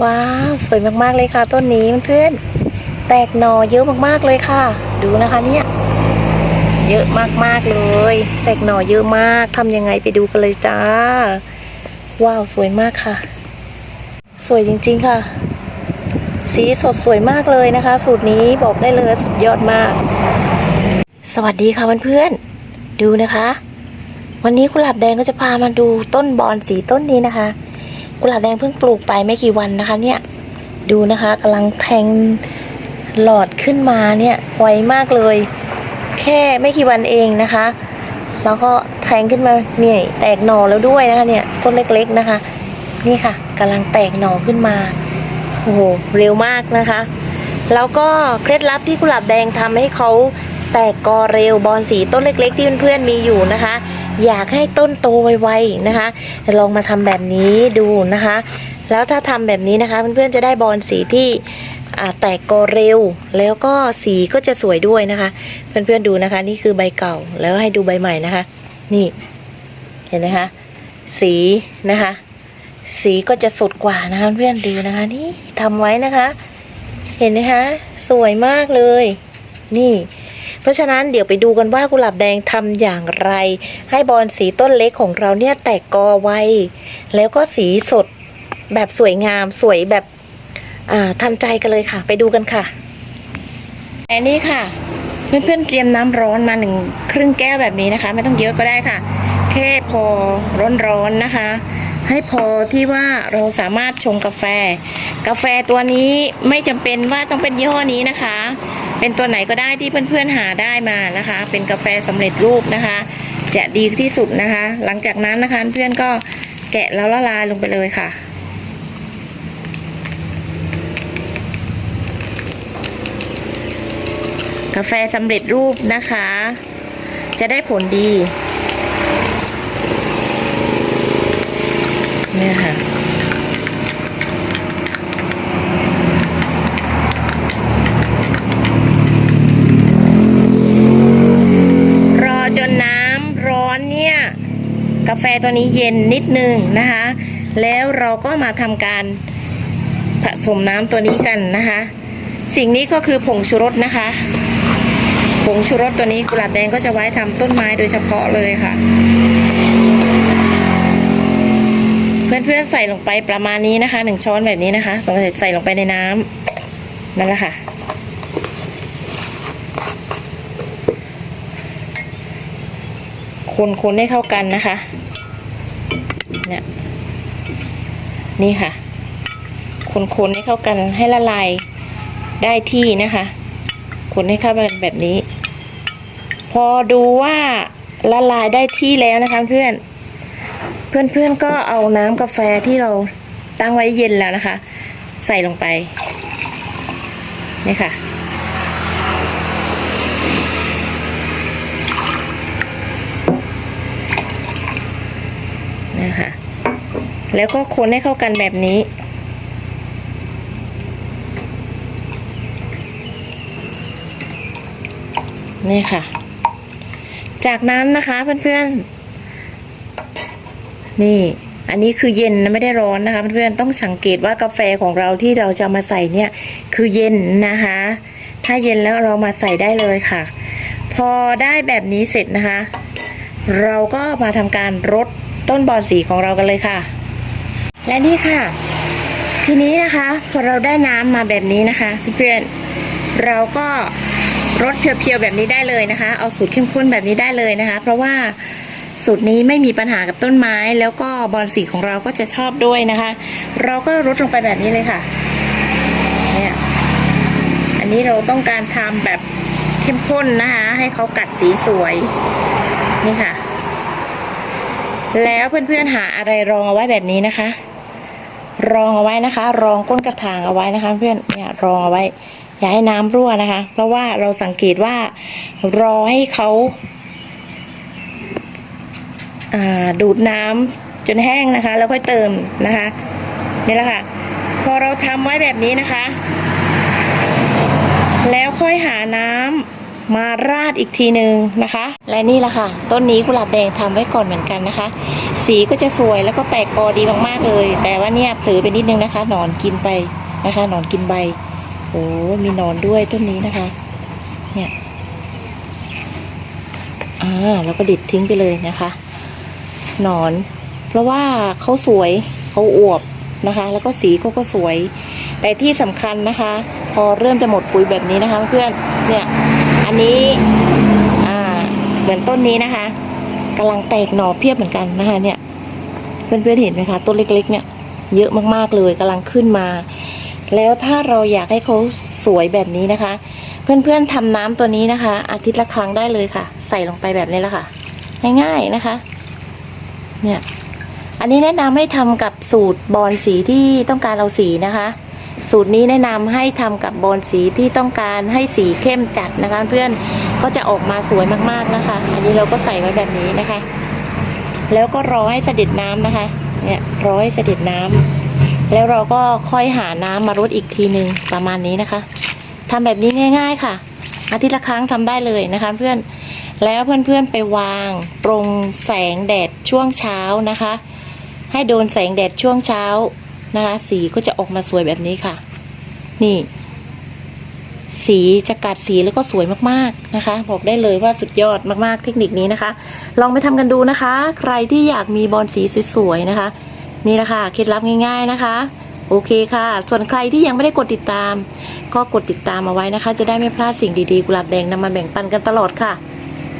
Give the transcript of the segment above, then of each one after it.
ว้าว สวยมากๆเลยค่ะ ต้นนี้เพื่อนแตกหน่อเยอะมากๆเลยค่ะ ดูนะคะเนี่ยเยอะมากๆเลย แตกหน่อเยอะมากทำยังไงไปดูกันเลยจ้า ว้าวสวยมากค่ะ สวยจริงๆค่ะ สีสดสวยมากเลยนะคะ สูตรนี้บอกได้เลยสุดยอดมาก สวัสดีค่ะเพื่อนๆดูนะคะ วันนี้กุหลาบแดงก็จะพามาดูต้นบอนสีต้นนี้นะคะ กุหลาบแดงเพิ่งปลูกไปไม่กี่วันนะคะเนี่ย ดูนะคะกำลังแทงหลอดขึ้นมาเนี่ยไวมากเลย แค่ไม่กี่วันเองนะคะ แล้วก็แทงขึ้นมาเนี่ยแตกหน่อแล้วด้วยนะคะเนี่ยต้นเล็กๆนะคะ นี่ค่ะกำลังแตกหน่อขึ้นมาโอ้โหเร็วมากนะคะ แล้วก็เคล็ดลับที่กุหลาบแดงทำให้เขาแตกกอเร็วบอนสีต้นเล็ก ๆ ที่เพื่อนๆมีอยู่นะคะ อยากให้ต้นโตไวๆนะคะลองมาทำแบบนี้ดูนะคะ แล้วถ้าทำแบบนี้นะคะเพื่อนๆจะได้บอนสีที่แตกกอเร็ว แล้วก็สีก็จะสวยด้วยนะคะ เพื่อนๆดูนะคะ นี่คือใบเก่าแล้วให้ดูใบใหม่นะคะ นี่เห็นไหมคะสีนะคะ สีก็จะสดกว่านะคะเพื่อนดูนะคะ นี่ทำไว้นะคะ เห็นไหมคะ สวยมากเลย นี่ เพราะฉะนั้นเดี๋ยวไปดูกันว่ากุหลาบแดงทำอย่างไร ให้บอนสีต้นเล็กของเราเนี่ยแตกกอไวแล้วก็สีสดแบบสวยงามสวยแบบอ่าทันใจกันเลยค่ะ ไปดูกันค่ะอันนี้ค่ะเพื่อนๆเตรียมน้ำร้อนมาหนึ่งครึ่งแก้วแบบนี้นะคะ ไม่ต้องเยอะก็ได้ค่ะแค่พอร้อนๆนะคะ ให้พอที่ว่าเราสามารถชงกาแฟ กาแฟตัวนี้ไม่จำเป็นว่าต้องเป็นยี่ห้อนี้นะคะ เป็นตัวไหนก็ได้ที่เพื่อนๆหาได้มานะคะ เป็นกาแฟสำเร็จรูปนะคะ จะดีที่สุดนะคะ หลังจากนั้นนะคะเพื่อนก็แกะแล้วละลายลงไปเลยค่ะกาแฟสำเร็จรูปนะคะ จะได้ผลดีเนี่ยค่ะ รอจนน้ำร้อนเนี่ย กาแฟ ตัวนี้เย็นนิดนึงนะคะ แล้วเราก็มาทำการผสมน้ำตัวนี้กันนะคะ สิ่งนี้ก็คือผงชูรสนะคะ ผงชูรสตัวนี้กุหลาบแดงก็จะไว้ทำต้นไม้โดยเฉพาะเลยค่ะ เพื่อนๆใส่ลงไปประมาณนี้นะคะหนึ่งช้อนแบบนี้นะคะสงสัยใส่ลงไปในน้ำนั่นแหละค่ะคนคนให้เข้ากันนะคะ เนี่ย นี่ค่ะ คนคนให้เข้ากันให้ละลายได้ที่นะคะ คนให้เข้ากันแบบนี้ พอดูว่าละลายได้ที่แล้วนะคะเพื่อน เพื่อนๆก็เอาน้ำกาแฟที่เราตั้งไว้เย็นแล้วนะคะ ใส่ลงไปนี่ค่ะ นะคะ แล้วก็คนให้เข้ากันแบบนี้ นี่ค่ะ จากนั้นนะคะเพื่อนๆ นี่อันนี้คือเย็นนะไม่ได้ร้อนนะคะเพื่อนๆต้องสังเกตว่ากาแฟของเราที่เราจะมาใส่เนี่ยคือเย็นนะคะ ถ้าเย็นแล้วเรามาใส่ได้เลยค่ะ พอได้แบบนี้เสร็จนะคะ เราก็มาทำการรด ต้นบอนสีของเรากันเลยค่ะ และนี่ค่ะ ทีนี้นะคะพอเราได้น้ำมาแบบนี้นะคะเพื่อนๆเราก็รดเพียวๆแบบนี้ได้เลยนะคะ เอาสูตรเข้มข้นแบบนี้ได้เลยนะคะ เพราะว่าสูตรนี้ไม่มีปัญหากับต้นไม้ แล้วก็บอนสีของเราก็จะชอบด้วยนะคะ เราก็รดลงไปแบบนี้เลยค่ะเนี่ยอันนี้เราต้องการทำแบบเข้มข้นนะคะ ให้เขากัดสีสวยนี่ค่ะ แล้วเพื่อนๆหาอะไรรองเอาไว้แบบนี้นะคะ รองเอาไว้นะคะ รองก้นกระถางเอาไว้นะคะ เพื่อนเนี่ยรองเอาไว้ อย่าให้น้ำรั่วนะคะ เพราะว่าเราสังเกตว่ารอให้เขาดูดน้ำจนแห้งนะคะ แล้วค่อยเติมนะคะนี่แหละค่ะ พอเราทำไว้แบบนี้นะคะ แล้วค่อยหาน้ มาราดอีกทีหนึ่งนะคะ และนี่แหละค่ะ ต้นนี้กุหลาบแดงทำไว้ก่อนเหมือนกันนะคะ สีก็จะสวยแล้วก็แตกกอดีมากๆเลย แต่ว่าเนี่ยเผลอไปนิดนึงนะคะหนอนกินไปนะคะหนอนกินใบโอ้มีหนอนด้วยต้นนี้นะคะ เนี่ยอ่าแล้วก็ดิดทิ้งไปเลยนะคะหนอน เพราะว่าเขาสวยเขาอวบนะคะ แล้วก็สีเขาก็สวย แต่ที่สำคัญนะคะ พอเริ่มจะหมดปุ๋ยแบบนี้นะคะเพื่อนเนี่ย นนี้อ่าเหมือนต้นนี้นะคะกำลังแตกหน่อเพียบเหมือนกันนะคะเนี่ยเพื่อนๆเห็นไหมคะต้นเล็ก ๆ เนี่ย เยอะมากๆเลยกำลังขึ้นมา แล้วถ้าเราอยากให้เขาสวยแบบนี้นะคะ เพื่อนๆทำน้ำตัวนี้นะคะ อาทิตย์ละครั้งได้เลยค่ะ ใส่ลงไปแบบนี้แหละค่ะ ง่ายๆนะคะ เนี่ยอันนี้แนะนำให้ทำกับสูตรบอลสีที่ต้องการเอาสีนะคะ สูตรนี้แนะนำให้ทำกับบอลสีที่ต้องการให้สีเข้มจัดนะคะ เพื่อนก็จะออกมาสวยมากๆนะคะ อันนี้เราก็ใส่ไว้แบบนี้นะคะ แล้วก็รอให้เสด็จน้ำนะคะ เนี่ยรอให้เสด็จน้ำแล้วเราก็ค่อยหาน้ำมารดอีกทีหนึ่งประมาณนี้นะคะทำแบบนี้ง่าย ๆ ค่ะ อาทิตย์ละครั้งทำได้เลยนะคะ เพื่อนแล้วเพื่อนๆไปวางตรงแสงแดดช่วงเช้านะคะ ให้โดนแสงแดดช่วงเช้า นะคะสีก็จะออกมาสวยแบบนี้ค่ะ นี่ สีจะกัดสีแล้วก็สวยมากๆนะคะ บอกได้เลยว่าสุดยอดมากๆเทคนิคนี้นะคะ ลองไปทำกันดูนะคะ ใครที่อยากมีบอลสีสวยๆนะคะ นี่แหละค่ะเคล็ดลับง่าย ๆนะคะโอเคค่ะ ส่วนใครที่ยังไม่ได้กดติดตาม ก็กดติดตามเอาไว้นะคะ จะได้ไม่พลาดสิ่งดีๆ กุหลาบแดงนำมาแบ่งปันกันตลอดค่ะ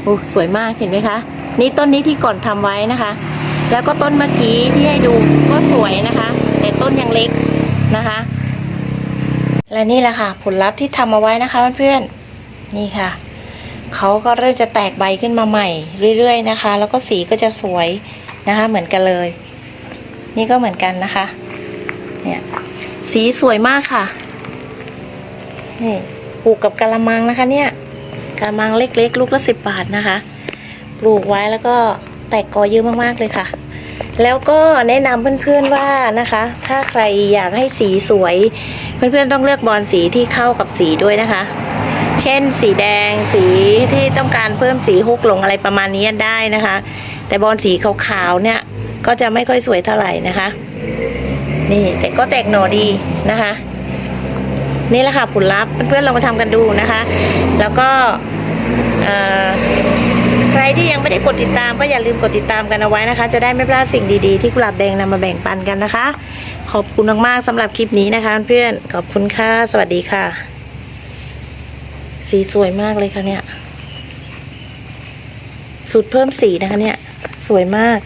โอ้สวยมากเห็นไหมคะ นี่ต้นนี้ที่ก่อนทำไว้นะคะ แล้วก็ต้นเมื่อกี้ที่ให้ดูก็สวยนะคะ ต้นยังเล็กนะคะ และนี่แหละค่ะ ผลลัพธ์ที่ทำเอาไว้นะคะเพื่อนๆนี่ค่ะเขาก็เริ่มจะแตกใบขึ้นมาใหม่เรื่อยๆนะคะ แล้วก็สีก็จะสวยนะคะ เหมือนกันเลย นี่ก็เหมือนกันนะคะ เนี่ยสีสวยมากค่ะนี่ปลูกกับกะละมังนะคะ เนี่ยกะละมังเล็กๆ ลูกละสิบบาทนะคะ ปลูกไว้แล้วก็แตกกอเยอะมากๆเลยค่ะ แล้วก็แนะนำเพื่อนๆว่านะคะ ถ้าใครอยากให้สีสวย เพื่อนๆต้องเลือกบอลสีที่เข้ากับสีด้วยนะคะ เช่นสีแดงสีที่ต้องการเพิ่มสีฮุกลงอะไรประมาณนี้ได้นะคะ แต่บอลสีขาวๆเนี่ยก็จะไม่ค่อยสวยเท่าไหร่นะคะ นี่แต่ก็แตกหน่อดีนะคะ นี่แหละค่ะผลลัพธ์เพื่อนๆลองมาทำกันดูนะคะ แล้วก็อ่อ ใครที่ยังไม่ได้กดติดตามก็อย่าลืมกดติดตามกันเอาไว้นะคะ จะได้ไม่พลาดสิ่งดีๆที่กุหลาบแดงนำมาแบ่งปันกันนะคะ ขอบคุณมากๆสำหรับคลิปนี้นะคะ เพื่อนขอบคุณค่ะสวัสดีค่ะ สีสวยมากเลยค่ะเนี่ยสูตรเพิ่มสีนะคะเนี่ย สวยมาก